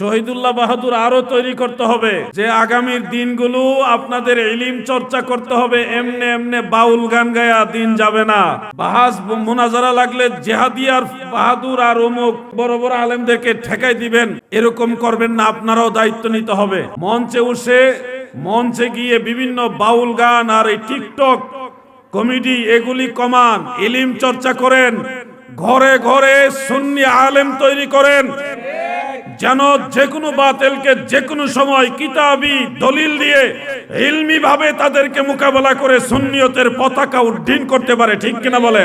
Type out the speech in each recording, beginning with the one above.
শহীদুল্লাহ বাহাদুর আরও তৈরি করতে হবে। যে আগামীর দিনগুলো আপনাদের ইলিম চর্চা করতে হবে, এমনে এমনে বাউল গান গায়া দিন যাবে না। বাহাস, মোনাজারা লাগলে জেহাদিয়ার বাহাদুর আর অমুক বড় বড় আলেমদেরকে ঠেকাই দিবেন। এরকম করবেন না, আপনারাও দায়িত্ব নিতে হবে। মঞ্চে উঠে, মঞ্চে গিয়ে বিভিন্ন বাউল গান আর এই টিকটক কমেডি এগুলি কমান, ইলিম চর্চা করেন, ঘরে ঘরে সুন্নি আলেম তৈরি করেন। যেন যে কোনো বাতিলকে যে কোনো সময় কিতাবি দলিল দিয়ে ইলমি ভাবে তাদেরকে মোকাবেলা করে সুন্নিয়তের পতাকা উড্ডীন করতে পারে, ঠিক কিনা বলে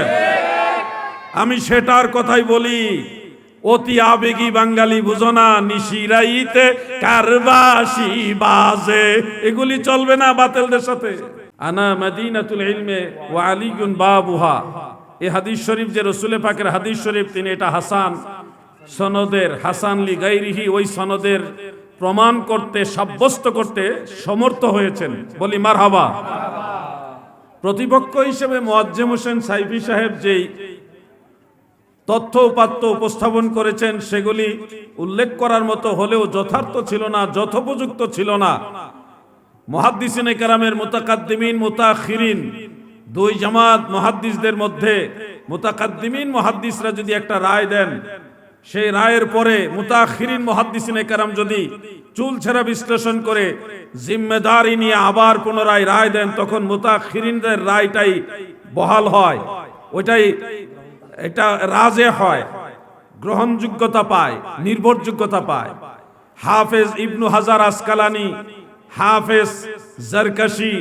আমি সেটার কথাই বলি, অতি আবেগী বাঙালি বুঝো না, নিশিরাইতে কারবাসি বাজে। এগুলি চলবে না বাতেলদের সাথে। আনা মদিনাতুল ইলমে ওয়া আলীগুন বাবুহা। এই হাদিস শরীফ যে রসুলে পাকের হাদিস শরীফ, তিনি এটা হাসান সনদের হাসান লি গাইরিহি ওই সনদের প্রমাণ করতে, সাব্যস্ত করতে সমর্থ হয়েছেন। বলি মার হাবা প্রতিপক্ষ হিসেবে মোয়াজ্জেম হোসেন সাইফি সাহেব যেই তথ্য উপাত্ত উপস্থাপন করেছেন, সেগুলি উল্লেখ করার মতো হলেও যথার্থ ছিল না, যথোপযুক্ত ছিল না। মহাদ্দিসিনে কেরামের মোতাকাদ্দিমিন, মোতাখিরিন দুই জামাত মহাদ্দিসদের মধ্যে, মোতাকাদ্দিমিন মহাদ্দিসরা যদি একটা রায় দেন সেই রায়ের পরে মুতাখিরিন মহাদ্দিসিনে কেরাম যদি চুল ছেঁড়া বিশ্লেষণ করে, জিম্মেদারি নিয়ে আবার পুনরায় রায় দেন, তখন মুতাখিরিনদের রায়টাই বহাল হয়। ওইটাই এটা রাজে হয়, গ্রহণযোগ্যতা পায়, নির্ভরযোগ্যতা পায়। হাফেজ ইবনু হাজার আসকালানি, হাফেজ জারকাশি,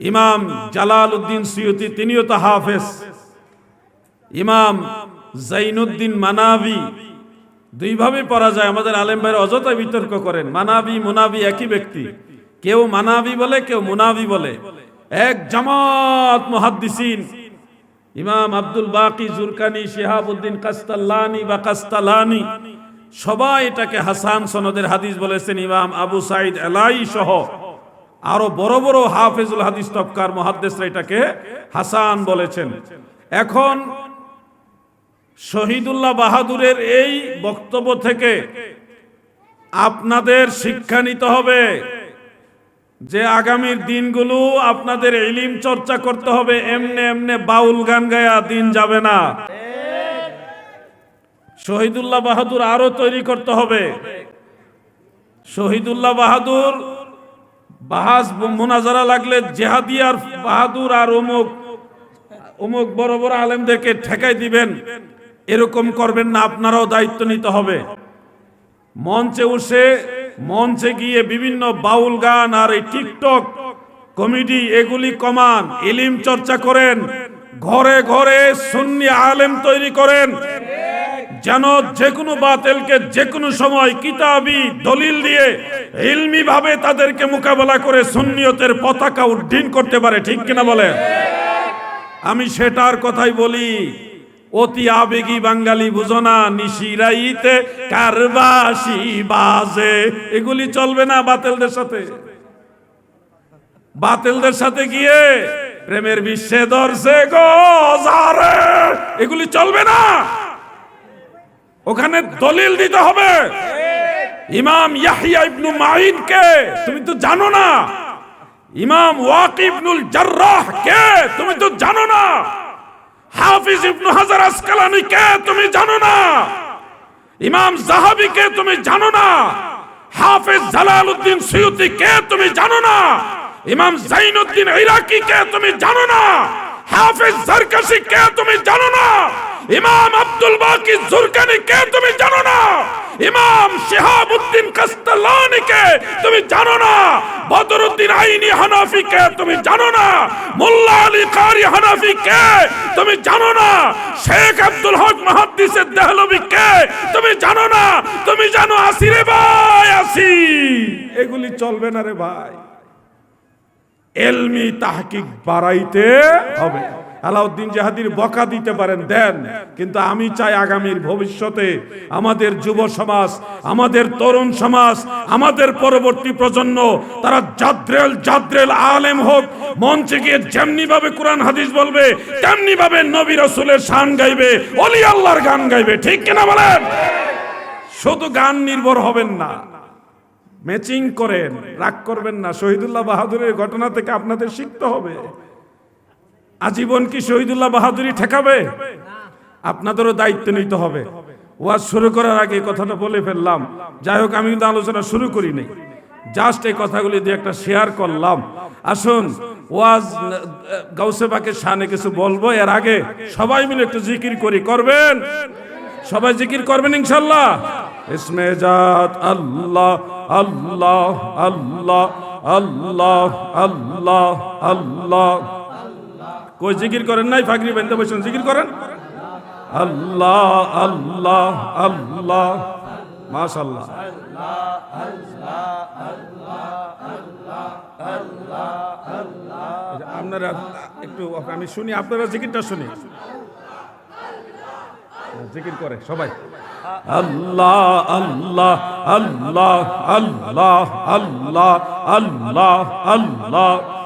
ইমাম জালাল উদ্দিন তিনিও তো হাফেজ। ইমাম জাইনুদ্দিন মানাবি। দুইভাবে পড়া যায়। আমাদের আলেম ভাইয়ের অযথা বিতর্ক করেন। মানাবি, মুনাবি একই ব্যক্তি। কেউ মানাবি বলে, কেউ মুনাবি বলে। এক জামাত মুহাদ্দিসিন। ইমাম আব্দুল বাকি জুরকানি শিহাবুদ্দিন কাস্তাল্লানি বা কাস্তালানি। সবাই এটাকে হাসান সনদের হাদিস বলেছেন। ইমাম আবু সাইদ এলাই সহ আরও বড় বড় হাফেজুল হাদিস তবকার মহাদ্দেশরা এটাকে হাসান বলেছেন। এখন শহীদুল্লাহ বাহাদুরের এই বক্তব্য থেকে আপনাদের শিক্ষা নিতে হবে যে আগামীর দিনগুলো আপনাদের ইলিম চর্চা করতে হবে, এমনে এমনে বাউল গান গায়া দিন যাবে না। শহীদুল্লাহ বাহাদুর আরও তৈরি করতে হবে। শহীদুল্লাহ বাহাদুর বাহাস মোনাজারা লাগলে জেহাদিয়ার বাহাদুর আর অমুক অমুক বড় বড় আলেমদেরকে ঠেকাই দিবেন। এরকম করবেন না, আপনারাও দায়িত্ব নিতে হবে। মঞ্চে উঠে, মঞ্চে গিয়ে বিভিন্ন বাউল গান আর এই টিকটক কমেডি, এগুলি কমান ইলিম চর্চা করেন, ঘরে ঘরে সুন্নি আলেম তৈরি করেন, যেন যে কোনো বাতিলকে যে কোনো সময় কিতাবি দলিল দিয়ে ইলমি ভাবে তাদেরকে মোকাবেলা করে সুন্নিয়তের পতাকা উড্ডীন করতে পারে, ঠিক কিনা বলে আমি সেটার কথাই বলি অতি আবেগী বাঙালি বুঝো না, নিশিরাইতে কারবাসি বাজে। এগুলি চলবে না বাতিলদের সাথে। বাতিলদের সাথে গিয়ে প্রেমের বিশ্বে ধরছে গো জারে এগুলি চলবে না। ওখানে দলিল দিতে হবে। ইমাম ইয়াহিয়া ইবনু মাইন কে তুমি তো জানো না। ইমাম ওয়াকিবনুল জাররাহ কে? তুমি হাফিজ ইবনু হাজার আসকালানি কে তুমি জানো না? ইমাম জাহাবি কে তুমি জানো না? হাফিজ জালালউদ্দিন সুয়ুতি কে তুমি জানো না? ইমাম জাইনুদ্দিন ইরাকি কে তুমি জানো না? হাফিজ জারকাশি কে তুমি জানো না? ইমাম আব্দুল বাকি জুরকানি কে তুমি জানো না? ইমাম শিহাবুদ্দিন কাস্তালানি কে তুমি জানো না, বদরুদ্দিন আইনি হানাফি কে তুমি জানো না, মোল্লা আলী কারি হানাফি কে তুমি জানো না, শেখ আব্দুল হক মুহাদ্দিসের দেহলভি কে তুমি জানো না, তুমি জানো আসি রে ভাই, আসি। এগুলি চলবে না রে ভাই। এলমি তাহকিক বাড়াইতে হবে। আলাউদ্দিন জাহাদির বকা দিতে পারেন, দেন। কিন্তু আমি চাই আগামীর ভবিষ্যতে আমাদের যুব সমাজ, আমাদের তরুণ সমাজ, আমাদের পরবর্তী প্রজন্ম, তারা জাদ্রেল জাদ্রেল আলেম হোক, মঞ্চে গিয়ে যেমনি ভাবে কোরআন হাদিস বলবে তেমনি ভাবে নবী রসুলের শান গাইবে অলি আল্লাহর গান গাইবে, ঠিক কিনা বলেন? শুধু গান নির্ভর হবেন না ম্যাচিং করেন, রাগ করবেন না। শহীদুল্লাহ বাহাদুরের ঘটনা থেকে আপনাদের শিখতে হবে। আজীবন কি শহীদুল্লাহ বাহাদুরি ঠেকাবে? আপনাদেরও দায়িত্ব নিতে হবে। ওয়াজ শুরু করার আগে কথাটা বলে ফেললাম। যাই হোক, আমি কিন্তু আলোচনা শুরু করি নাই। জাস্ট এই কথাগুলি দিয়ে একটা শেয়ার করলাম। আসুন, ওয়াজ গাউসে পাকের সামনে কিছু বলব। এর আগে সবাই মিলে একটু জিকির করি। করবেন? সবাই জিকির করবেন ইনশাল্লাহ? ইসমে জাত আল্লাহ আল্লাহ আল্লাহ আল্লাহ আল্লাহ আল্লাহ। কই জিকির করেন নাই? ফাগরি বেঁধে বসেন, জিকির করেন? আল্লাহ আল্লাহ আল্লাহ। মাশাল্লাহ আপনারা একটু, আমি শুনি, আপনারা জিকিরটা শুনি। জিকির করে, সবাই। আল্লাহ আল্লাহ আল্লাহ আল্লাহ আল্লাহ আল্লাহ আল্লাহ।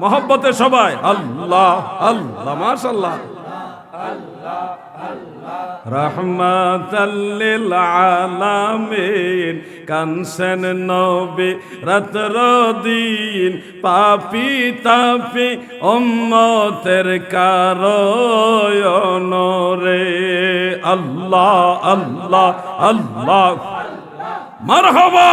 মহব্বতে সবাই। আল্লাহ আল্লাহ মাশাল্লাহ রহমতাল্লিল আলামিন, কানসেন নবী রাতর দিন পাপি তাপি, উম্মতের কারয়ন রে। আল্লাহ আল্লাহ আল্লাহ। মারহাবা!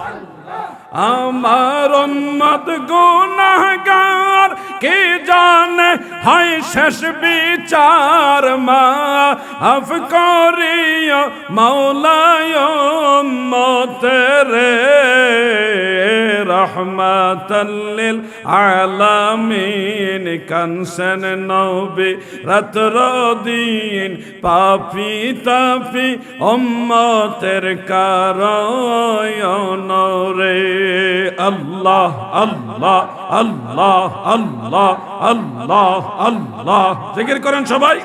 আমার উম্মত গুনাহগার কে জানে? হয় শেষ বিচার মা আফ করিও মৌলায় উম্মত রে রহমাতাল্লিল আলামিন। কানসেন নবী রাতর দিন পাপি তাপি উম্মতের কারয়ন রে আল্লাহ আল্লাহ আল্লাহ আল্লাহ আল্লাহ আল্লাহ জিকির করেন সবাই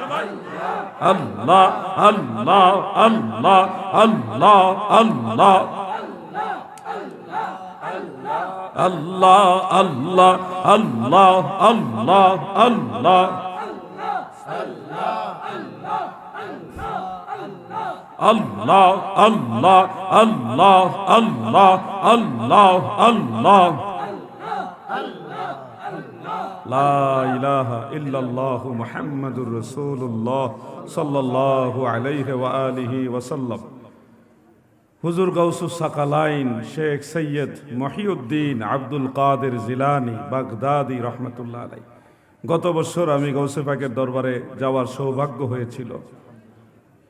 আল্লাহ আল্লাহ আল্লাহ আল্লাহ আল্লাহ আল্লাহ আল্লাহ আল্লাহ আল্লাহ আল্লাহ আল্লাহ আল্লাহ আল্লাহ আল্লাহ আল্লাহ আল্লাহ লা ইলাহা ইল্লাল্লাহ মুহাম্মাদুর রাসূলুল্লাহ সাল্লাল্লাহু আলাইহি ওয়া আলিহি ওয়া হুজুর গাউসুস সাকালাইন শেখ সৈয়দ মহিউদ্দিন আব্দুল কাদের জিলানি, বাগদাদি রহমতুল্লাহ আলাই গত বছর আমি গৌসে পাকের দরবারে যাওয়ার সৌভাগ্য হয়েছিল।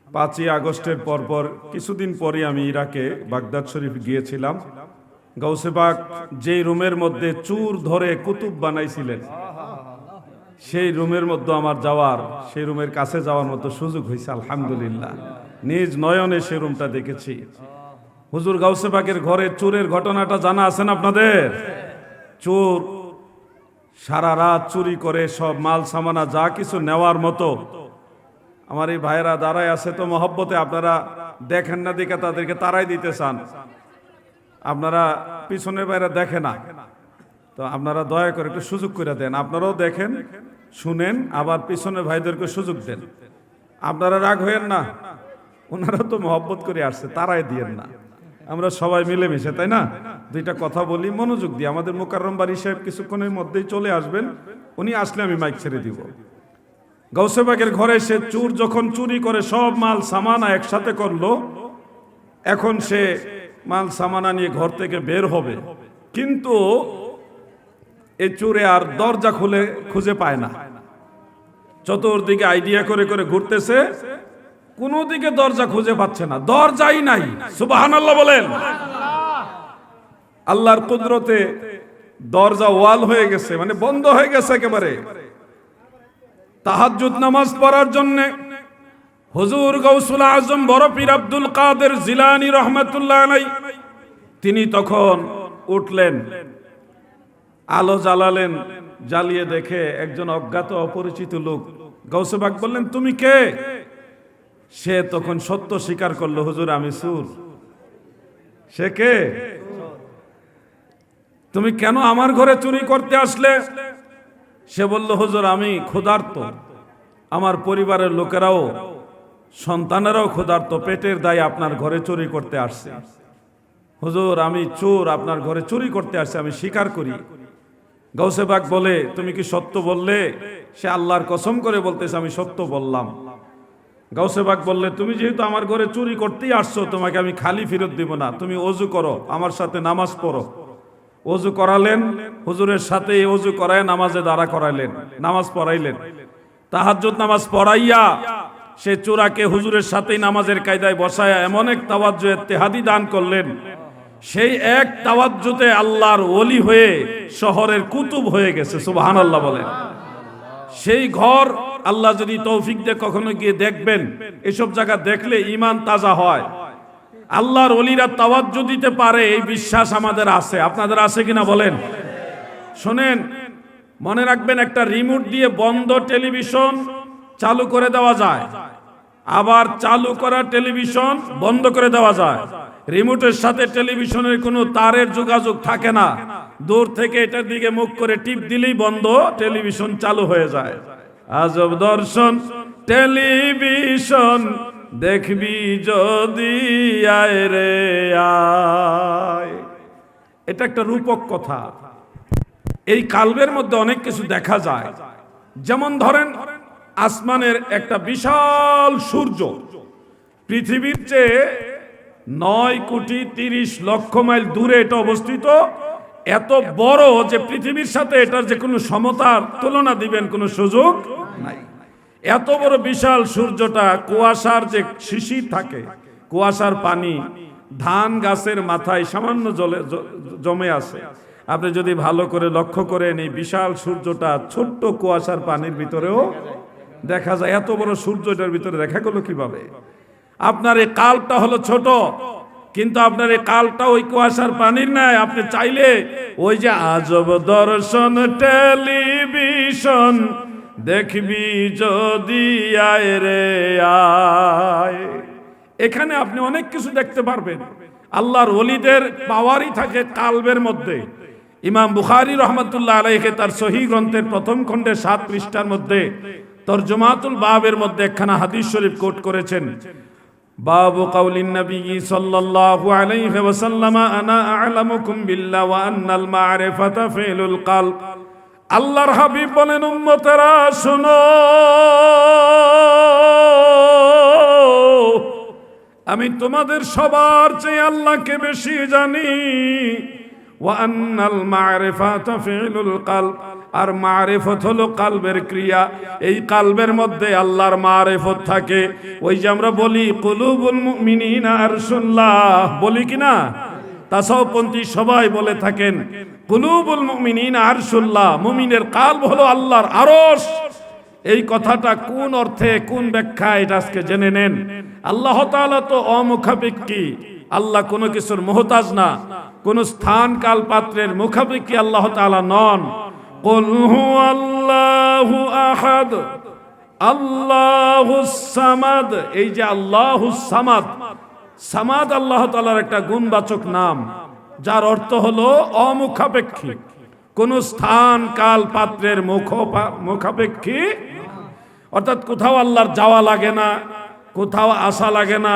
পাঁচই আগস্টের পরপর কিছুদিন পরে আমি ইরাকে বাগদাদ শরীফ গিয়েছিলাম। গৌসেবাগ যেই রুমের মধ্যে চুর ধরে কুতুব বানাইছিলেন, সেই রুমের মধ্যে আমার যাওয়ার, সেই রুমের কাছে যাওয়ার মতো সুযোগ হয়েছে আলহামদুলিল্লাহ। নিজ নয়নে সে রুমটা দেখেছি। হুজুর গাউসেবাগের ঘরে চোরের ঘটনাটা জানা আছেন আপনাদের? চোর সারা রাত চুরি করে সব মাল সামানা যা কিছু নেওয়ার মতো আমার এই ভাইয়েরা দাঁড়ায় আছে, তো মহব্বতে আপনারা দেখেন না দেখে তাদেরকে তারাই দিতে চান। আপনারা পিছনের বাইরে দেখে না। তো আপনারা দয়া করে একটু সুযোগ করে দেন। আপনারাও দেখেন, শুনেন, আবার পিছনের ভাইদেরকে সুযোগ দেন। আপনারা রাগ হয়েন না। ওনারা তো মহব্বত করে আসছে, তারাই দিয়েন না। আমরা সবাই মিলেমিশে, তাই না? দুইটা কথা বলি, মনোযোগ দিয়ে। আমাদের মোকাররম বাড়ি সাহেব কিছুক্ষণের মধ্যেই চলে আসবেন। উনি আসলে আমি মাইক ছেড়ে দিব। গৌসেবাগের ঘরে সে চুর যখন চুরি করে সব মাল সামানা একসাথে করল, এখন সে মাল সামানা নিয়ে ঘর থেকে বের হবে। কিন্তু এই চুরে আর দরজা খুলে খুঁজে পায় না। চতুর্দিকে আইডিয়া করে করে ঘুরতেছে কোনো দিকে দরজা খুঁজে পাচ্ছে না। দরজাই নাই সুবাহান আল্লাহ বলেন। আল্লাহর কুদরতে দরজা ওয়াল হয়ে গেছে মানে বন্ধ হয়ে গেছে একেবারে। তাহাজ্জুদ নামাজ পড়ার জন্য হুজুর গৌসুল আজম বড় পীর আব্দুল কাদের জিলানি রহমতুল্লাহ তিনি তখন উঠলেন, আলো জ্বালালেন, জ্বালিয়ে দেখে একজন অজ্ঞাত অপরিচিত লোক গৌসবাক বললেন, তুমি কে? সে তখন সত্য স্বীকার করল, হুজুর, আমি সুর। সে কে? তুমি কেন আমার ঘরে চুরি করতে আসলে? সে বলল, হুজুর, আমি ক্ষুধার্ত। আমার পরিবারের লোকেরাও, সন্তানেরাও ক্ষুধার্ত। পেটের দায় আপনার ঘরে চুরি করতে আসছে। হুজুর, আমি চোর, আপনার ঘরে চুরি করতে আসছে, আমি স্বীকার করি। গৌসেবাগ বলে, তুমি কি সত্য বললে? সে আল্লাহর কসম করে বলতেছে, আমি সত্য বললাম। গাউসেবাগ বললে, তুমি যেহেতু আমার ঘরে চুরি করতেই আসছো, তোমাকে আমি খালি ফেরত দিব না। তুমি অজু করো, আমার সাথে নামাজ পড়ো। অজু করালেন, হুজুরের সাথে অজু করায়, নামাজে দাঁড়া করাইলেন নামাজ পড়াইলেন। তাহাজ্জুদ নামাজ পড়াইয়া সে চোরাকে হুজুরের সাথেই নামাজের কায়দায় বসায় এমন এক তাওয়াজ্জু তেহাদি দান করলেন। সেই এক তাওয়াজ্জুতে আল্লাহর ওলি হয়ে শহরের কুতুব হয়ে গেছে সুবাহান আল্লাহ বলেন। সেই ঘর আল্লাহ যদি তৌফিক দিয়ে, কখনো গিয়ে দেখবেন। এসব জায়গা দেখলে ইমান তাজা হয়। আল্লাহর অলিরা তাওয়াজ্জু দিতে পারে, এই বিশ্বাস আমাদের আছে। আপনাদের আছে কিনা বলেন? শোনেন, মনে রাখবেন একটা রিমোট দিয়ে বন্ধ টেলিভিশন চালু করে দেওয়া যায়। আবার চালু করা টেলিভিশন বন্ধ করে দেওয়া যায়। রিমোটের সাথে টেলিভিশনের কোনো তারের যোগাযোগ থাকে না। দূর থেকে এটার দিকে মুখ করে টিপ দিলেই বন্ধ টেলিভিশন চালু হয়ে যায়। আজব দর্শন, টেলিভিশন দেখবি যদি আয় রে আয়। এটা একটা রূপক কথা। এই কালবের মধ্যে অনেক কিছু দেখা যায়। যেমন ধরেন, আসমানের একটা বিশাল সূর্য। পৃথিবীর চেয়ে নয় কোটি তিরিশ লক্ষ মাইল দূরে এটা অবস্থিত। এত বড় যে পৃথিবীর সাথে এটার যে কোনো সমতার তুলনা দিবেন কোনো সুযোগ নাই। এত বড় বিশাল সূর্যটা কুয়াশার যে শিশির থাকে, কুয়াশার পানি ধান গাছের মাথায় সামান্য জলে জমে আছে। আপনি যদি ভালো করে লক্ষ্য করেন, এই বিশাল সূর্যটা ছোট্ট কুয়াশার পানির ভিতরেও দেখা যায়, এত বড় সূর্য এটার ভিতরে দেখা গেল কীভাবে? আপনার এই কালটা হলো ছোট, কিন্তু আপনার এই কালটা ওই কুয়াশার পানির নাই। আপনি চাইলে ওই যে আজব দর্শন, টেলিভিশন দেখবি যদি আয় রে আয়। এখানে আপনি অনেক কিছু দেখতে পারবেন। আল্লাহর ওলিদের পাওয়ারই থাকে কালবের মধ্যে। ইমাম বুখারি রহমতুল্লাহ আলাইকে তার সহি গ্রন্থের প্রথম খণ্ডে সাত পৃষ্ঠার মধ্যে তর্জমাতুল বাবের মধ্যে একখানা হাদিস শরীফ কোট করেছেন। বাবু কাউলিন নবী সাল্লাল্লাহু আলাইহি ওয়াসাল্লাম, আনা আ'লামুকুম বিল্লাহ ওয়া আন্নাল মা'রিফাতা ফিলুল কালব। আল্লাহর হাবিব বলেন, উম্মতেরা, শুনো। আমি তোমাদের সবার চেয়ে আল্লাহকে বেশি জানি। ওয়ান্নাল মারিফাত ফিলুল কালব। আর মারিফত হলো কালবের ক্রিয়া। এই কালবের মধ্যে আল্লাহর মারিফত থাকে। ওই যে আমরা বলি, কুলুবুল মুমিনিনা আরশুল্লাহ বলি কি না? তাসাউপন্থী সবাই বলে থাকেন, কুলুবুল মুমিনিন আরশুল্লাহ, মুমিনের কাল হলো আল্লাহর আরশ। এই কথাটা কোন অর্থে, কোন ব্যাখ্যা এটা আজকে জেনে নেন? আল্লাহ তাআলা তো অমুখাপেক্ষী। আল্লাহ কোনো কিছুর মোহতাজ না। কোন স্থান কাল পাত্রের মুখাপেক্ষী আল্লাহ তাআলা নন। কুল হুয়াল্লাহু আহাদ আল্লাহুস সামাদ, এই যে আল্লাহুস সামাদ সামাদ আল্লাহ তাআলার একটা গুণবাচক নাম, যার অর্থ হলো অমুখাপেক্ষী। কোন স্থান, কাল, পাত্রের মুখ, মুখাপেক্ষী অর্থাৎ কোথাও আল্লাহর যাওয়া লাগে না, কোথাও আসা লাগে না,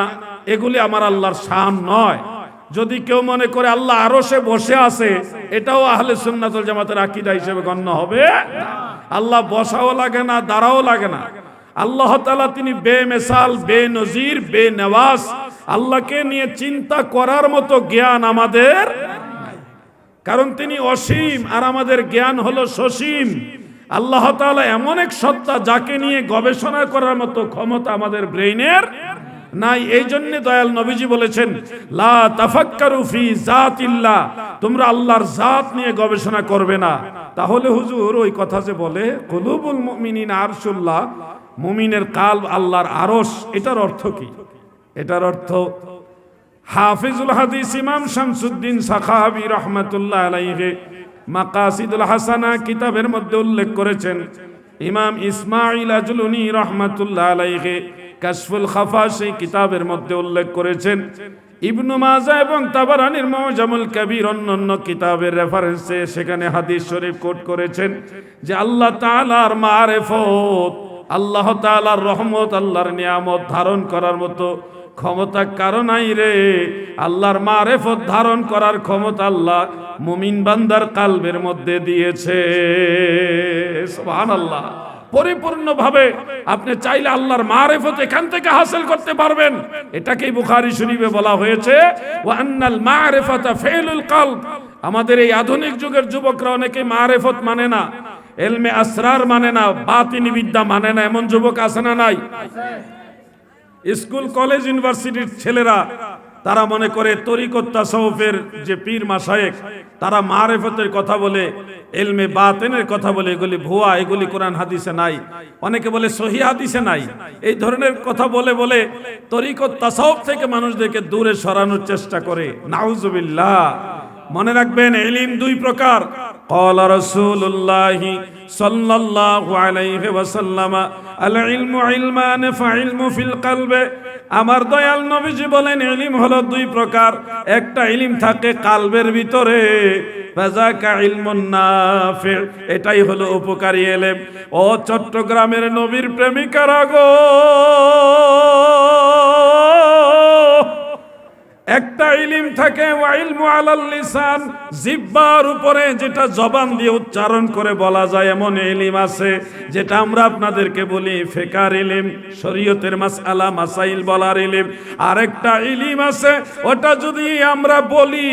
এগুলি আমার আল্লাহর শান নয়। যদি কেউ মনে করে আল্লাহ আরও সে বসে আছে, এটাও আহলে সুন্নাতুল জামাতের আকিদা হিসেবে গণ্য হবে আল্লাহ বসাও লাগে না, দাঁড়াও লাগে না। আল্লাহ তাআলা তিনি বেমেসাল, বেনজির, বেনওয়াজ, আল্লাহকে নিয়ে চিন্তা করার মতো জ্ঞান আমাদের কারণ তিনি অসীম আর আমাদের জ্ঞান হলো সসীম। আল্লাহ তাআলা এমন এক সত্তা যাকে নিয়ে গবেষণা করার মতো ক্ষমতা আমাদের ব্রেইনের নাই। এই জন্য দয়াল নবীজি বলেছেন, লা ফি তোমরা আল্লাহর জাত নিয়ে গবেষণা করবে না। তাহলে হুজুর ওই কথা যে বলে, কুলুবুল মুমিনিন আরশুল্লাহ মুমিনের কাল আল্লাহর আরস এটার অর্থ কি? এটার অর্থ হাফিজুল হাদিস ইমাম শামসুদ্দিন সাখাবি রহমতুল্লাহ আলাইহি মাকাসিদুল হাসানা কিতাবের মধ্যে উল্লেখ করেছেন, ইমাম ইসমাইল আজলুনি রহমতুল্লাহ আলাইহি কাশফুল খাফা সেই কিতাবের মধ্যে উল্লেখ করেছেন। ইবনু মাজা এবং তাবারানির মৌজামুল কবির অন্যান্য কিতাবের রেফারেন্সে সেখানে হাদিস শরীফ কোট করেছেন যে আল্লাহ তাআলার মারেফত আল্লাহ তাআলার রহমত, আল্লাহর নিয়ামত ধারণ করার মতো ক্ষমতা কারও নাই রে। আল্লাহর মারেফত ধারণ করার ক্ষমতা আল্লাহ মুমিন বান্দার কালবের মধ্যে দিয়েছে। সুবহানাল্লাহ। পরিপূর্ণভাবে আপনি চাইলে আল্লাহর মারেফত এখান থেকে হাসিল করতে পারবেন। এটাকেই বুখারী শরীফে বলা হয়েছে ফিলুল আমাদের এই আধুনিক যুগের যুবকরা অনেকে মারেফত মানে না। এলমে আসরার মানে না, বাতিনি বিদ্যা মানে না, এমন যুবক আছে না নাই? স্কুল, কলেজ, ইউনিভার্সিটির ছেলেরা, তারা মনে করে তরিকত তাসাউফের যে পীর মাসায়েক তারা মারেফতের কথা বলে, এলমে বাতেনের কথা বলে, এগুলি ভুয়া, এগুলি কোরআন হাদিসে নাই। অনেকে বলে সহি হাদিসে নাই। এই ধরনের কথা বলে বলে তরিকত তাসাউফ থেকে মানুষদেরকে দূরে সরানোর চেষ্টা করে। নাউজুবিল্লাহ। মনে রাখবেন এলিম দুই প্রকার قال رسول الله صلى الله عليه وسلم العلم علمان فعلم في القلب আমার দয়াল নবীজি বলেন ইলম হলো দুই প্রকার একটা ইলম থাকে কালবের ভিতরে ফাযাকা ইলমুন নাফি এটাই হলো উপকারী ইলম ও চট্টগ্রামের নবীর প্রেমিকারা গো একটা ইলিম থাকে জিব্বার উপরে যেটা জবান দিয়ে উচ্চারণ করে বলা যায়, এমন ইলিম আছে, যেটা আমরা আপনাদেরকে বলি ফেকার ইলিম, শরীয়তের মাসআলা, মাসাইল বলার ইলিম। আরেকটা ইলিম আছে, ওটা যদি আমরা বলি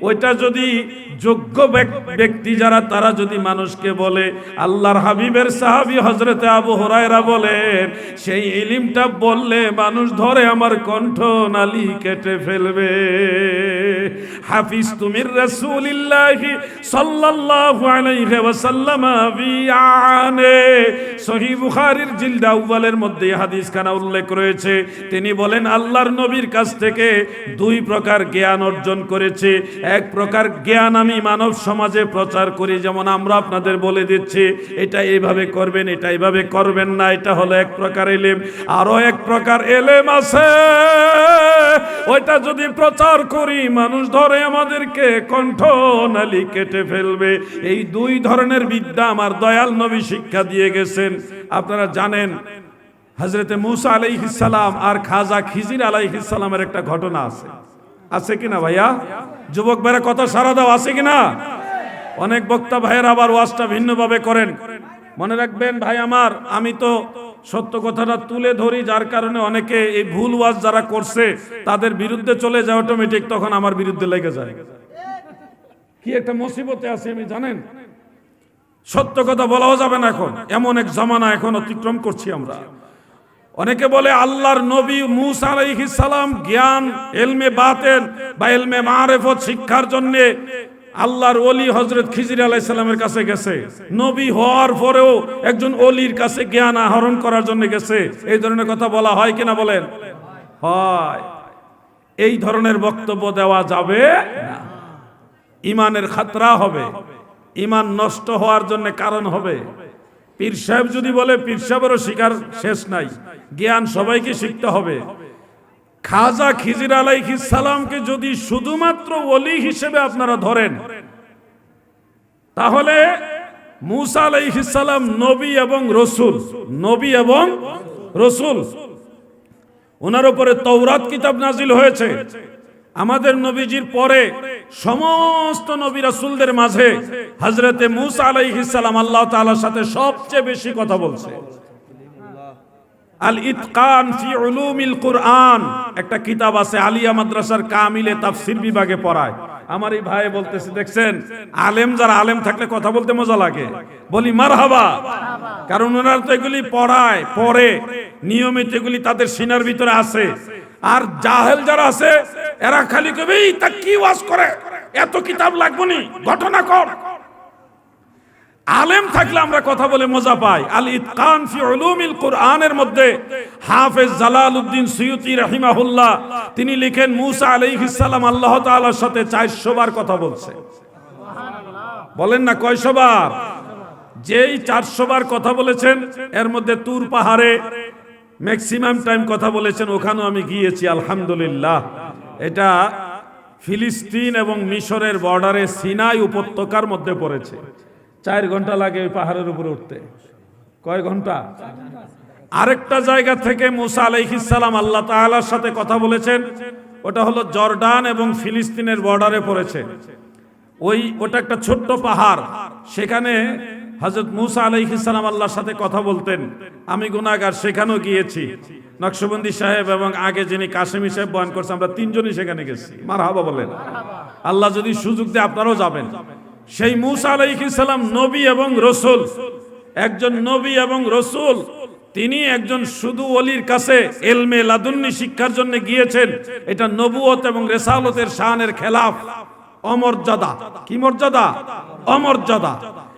ওইটা যদি যোগ্য ব্যক- ব্যক্তি যারা, তারা যদি মানুষকে বলে, আল্লাহর হাবিবের সাহাবি হজরতে আবু হরায়রা বলেন, সেই ইলিমটা বললে মানুষ ধরে আমার কণ্ঠ নালি কেটে ফেলবে। হাফিজ তুমির রাসূলিল্লাহি সাল্লাল্লাহু আলাইহি ওয়াসাল্লাম বিআনে সহিহ বুখারীর জিলদ আউয়ালের মধ্যে এই হাদিস খানা উল্লেখ রয়েছে। তিনি বলেন, আল্লাহর নবীর কাছ থেকে দুই প্রকার জ্ঞান অর্জন করেছে। এক প্রকার জ্ঞান আমি মানব সমাজে প্রচার করি। যেমন আমরা আপনাদের বলে দিচ্ছি, এটা এইভাবে করবেন, এটা এইভাবে করবেন না, এটা হলো এক প্রকার এলেম। আরও এক প্রকার এলেম আছে, ওইটা যদি প্রচার করি, মানুষ ধরে আমাদেরকে কণ্ঠ নালি কেটে ফেলবে। এই দুই ধরনের বিদ্যা আমার দয়াল নবী শিক্ষা দিয়ে গেছেন। আপনারা জানেন হজরতে মুসা আলাইহিসালাম আর খাজা খিজির আলাইহিসালামের একটা ঘটনা আছে। আছে কিনা ভাইয়া? যুবক ভাইরা কথা সারা দাও, আছে কিনা? অনেক বক্তা ভাইয়ের আবার ওয়াজটা ভিন্নভাবে করেন। মনে রাখবেন ভাই আমার, আমি তো সত্য কথাটা তুলে ধরি, যার কারণে অনেকে এই ভুল ওয়াজ যারা করছে, তাদের বিরুদ্ধে চলে যায় অটোমেটিক তখন আমার বিরুদ্ধে লেগে যায়। কি একটা মুসিবতে আছে আমি, জানেন? সত্য কথা বলাও যাবে না এখন। এমন এক জমানা এখন অতিক্রম করছি আমরা। অনেকে বলে আল্লাহর নবী মুসা আলাইহিস সালাম জ্ঞান, এলমে বাতেন বা এলমে মারেফত শিক্ষার জন্য আল্লাহর ওলি হজরত খিজির আলাইহিস সালামের কাছে গেছে। নবী হওয়ার পরেও একজন অলির কাছে জ্ঞান আহরণ করার জন্য গেছে। এই ধরনের কথা বলা হয় কিনা বলেন? হয়। এই ধরনের বক্তব্য দেওয়া যাবে ইমানের খাতরা হবে। ইমান নষ্ট হওয়ার জন্য কারণ হবে। পীর সাহেব যদি বলে, পীর সাহেবেরও শিকার শেষ নাই। জ্ঞান সবাইকে শিখতে হবে। খাজা খিজির আলাইহিস সালামকে যদি শুধুমাত্র ওলি হিসেবে আপনারা ধরেন, তাহলে মুসা আলাইহিস সালাম নবী এবং রসুল, নবী এবং রসুল। ওনার উপরে তৌরাত কিতাব নাজিল হয়েছে। আমাদের নবীজির পরে সমস্ত নবী রাসূলদের মাঝে হযরতে মুসা আলাইহিস সালাম আল্লাহ তাআলার সাথে সবচেয়ে বেশি কথা বলছে। আল ইতকান ফি উলুমিল কুরআন। একটা কিতাব আছে আলিয়া মাদ্রাসার কামিলে তাফসীর বিভাগে পড়ায়। আমার এই ভাই বলতেছে, দেখছেন? আলেম যারা আলেম থাকলে কথা বলতে মজা লাগে। বলি, মারহাবা। কারণ ওনারা তো এগুলি পড়ায়, পড়ে। নিয়মিত এগুলি তাদের সিনার ভিতরে আছে। আর জাহেল যারা আছে, এরা খালি কবি তা কি ওয়াজ করে? এত কিতাব লাগবো নি? ঘটনা কর। আলেম থাকলে আমরা কথা বলে মজা পাই। আল ইতকান ফি উলুমিল কুরআনের মধ্যে হাফেজ জালালউদ্দিন সুয়ুতি রাহিমাহুল্লাহ, তিনি লিখেন, মুসা আলাইহিস সালাম আল্লাহ তাআলার সাথে 400 বার কথা বলছে। বলেন না, কয়শো বার? যেই 400 বার কথা বলেছেন, এর মধ্যে তুর পাহাড়ে ম্যাক্সিমাম টাইম কথা বলেছেন, ওখানেও আমি গিয়েছি, আলহামদুলিল্লাহ। এটা ফিলিস্তিন এবং মিশরের বর্ডারে সিনাই উপত্যকার মধ্যে পড়েছে। চার ঘণ্টা লাগে ওই পাহাড়ের উপরে উঠতে। কয় ঘণ্টা? আরেকটা জায়গা থেকে মুসা আলাইহিসালাম আল্লাহ তাআলার সাথে কথা বলেছেন, ওটা হলো জর্ডান এবং ফিলিস্তিনের বর্ডারে পড়েছে। ওই, ওটা একটা ছোট্ট পাহাড়, সেখানে হজরত মুসা আলাইহিসালাম আল্লাহর সাথে কথা বলতেন। আমি গুনাহগার, সেখানেও গিয়েছি। নকশবন্দি সাহেব এবং আগে যিনি কাশেমি সাহেব বয়ান করছে, আমরা তিনজনই সেখানে গেছি। মার হাবা বলেন। আল্লাহ যদি সুযোগ দেয়, আপনারাও যাবেন। সেই মুসা আলাইহিসালাম নবী এবং রসুল। একজন নবী এবং রসুল, তিনি একজন শুধু অলির কাছে এলমে লাদুন্নি শিক্ষার জন্য গিয়েছেন। এটা নবুয়ত এবং রেসালতের শাহানের খেলাফ। অমর্যাদা। কি মর্যাদা? অমর্যাদা।